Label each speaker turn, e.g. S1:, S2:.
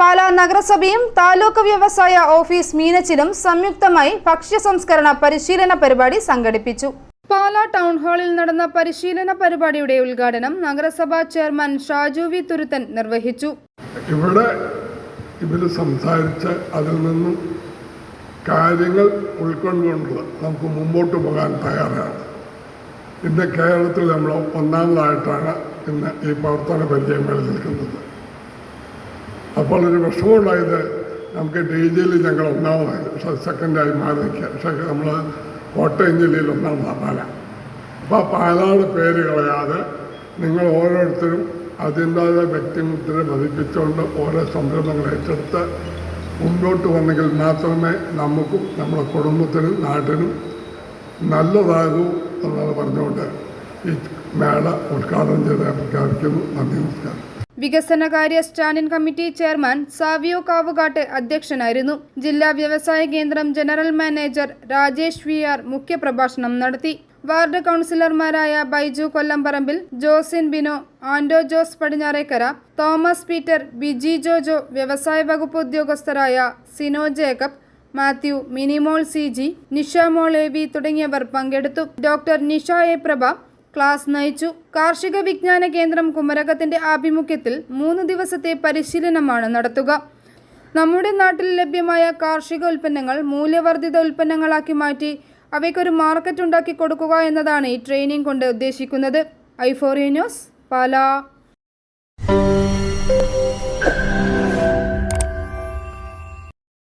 S1: പാലാ നഗരസഭയും താലൂക്ക് വ്യവസായ ഓഫീസ് മീനച്ചിലും സംയുക്തമായി ഭക്ഷ്യ സംസ്കരണ പരിശീലന പരിപാടി സംഘടിപ്പിച്ചു. പാലാ ടൗൺ ഹാളിൽ നടന്ന പരിശീലന പരിപാടിയുടെ ഉദ്ഘാടനം നഗരസഭാ ചെയർമാൻ ഷാജു വി തുരുത്തൻ നിർവഹിച്ചു.
S2: ഇവിടെ ഇവർ സംസാരിച്ച് അതിൽ നിന്നും കാര്യങ്ങൾ ഉൾക്കൊണ്ടുകൊണ്ട് നമുക്ക് മുമ്പോട്ട് പോകാൻ തയ്യാറാണ്. ഇന്ന് കേരളത്തിൽ നമ്മൾ ഒന്നാമതായിട്ടാണ് ഇന്ന് ഈ പ്രവർത്തന പരിചയം നിൽക്കുന്നത് അപ്പോൾ ഒരു വിഷമമുണ്ടായത് നമുക്ക് ഡി ജിയിൽ ഞങ്ങൾ ഒന്നാമതായി. സെക്കൻഡായി മാറി നിൽക്കുക പക്ഷേ നമ്മൾ കോട്ടയം ജില്ലയിൽ ഒന്നാമതാണ് പാല അപ്പോൾ ആ പാലയുടെ പേര് കളയാതെ നിങ്ങൾ ഓരോരുത്തരും അതിന്റെ വ്യക്തിമുദ്ര പതിപ്പിച്ചുകൊണ്ട് ഓരോ സംരംഭങ്ങൾ ഏറ്റെടുത്ത് മുന്നോട്ട് വന്നെങ്കിൽ മാത്രമേ നമുക്കും നമ്മുടെ കുടുംബത്തിനും നാട്ടിനും നല്ലതാകൂ എന്നത് പറഞ്ഞുകൊണ്ട് ഈ മേള ഉദ്ഘാടനം ചെയ്ത് പ്രഖ്യാപിക്കുന്നു. നന്ദി നമസ്കാരം.
S1: വികസനകാര്യ standing committee chairman Savio Kavukattu അധ്യക്ഷനായിരുന്നു. ജില്ലാ വ്യവസായ കേന്ദ്രം general manager Rajesh V R മുഖ്യപ്രഭാഷണം നടത്തി. വാർഡ് കൗൺസിലർമാരായ ബൈജു കൊല്ലംപറമ്പിൽ ജോസിൻ ബിനോ ആൻഡോ ജോസ് പടിഞ്ഞാറേക്കര തോമസ് പീറ്റർ ബിജി ജോജോ വ്യവസായ വകുപ്പ് ഉദ്യോഗസ്ഥരായ Sino Jacob Mathew Minimol C G Nishamol A V തുടങ്ങിയവർ പങ്കെടുത്തു. Doctor Nisha A Prabha class നയിച്ചു. കാർഷിക വിജ്ഞാന കേന്ദ്രം കുമരകത്തിന്റെ ആഭിമുഖ്യത്തിൽ മൂന്ന് ദിവസത്തെ പരിശീലനമാണ് നടത്തുക. നമ്മുടെ നാട്ടിൽ ലഭ്യമായ കാർഷിക ഉൽപ്പന്നങ്ങൾ മൂല്യവർദ്ധിത ഉൽപ്പന്നങ്ങളാക്കി മാറ്റി അവയ്ക്കൊരു മാർക്കറ്റ് ഉണ്ടാക്കി കൊടുക്കുക എന്നതാണ് ഈ ട്രെയിനിങ് കൊണ്ട് ഉദ്ദേശിക്കുന്നത്. ഐഫോറിയ ന്യൂസ് പാലാ.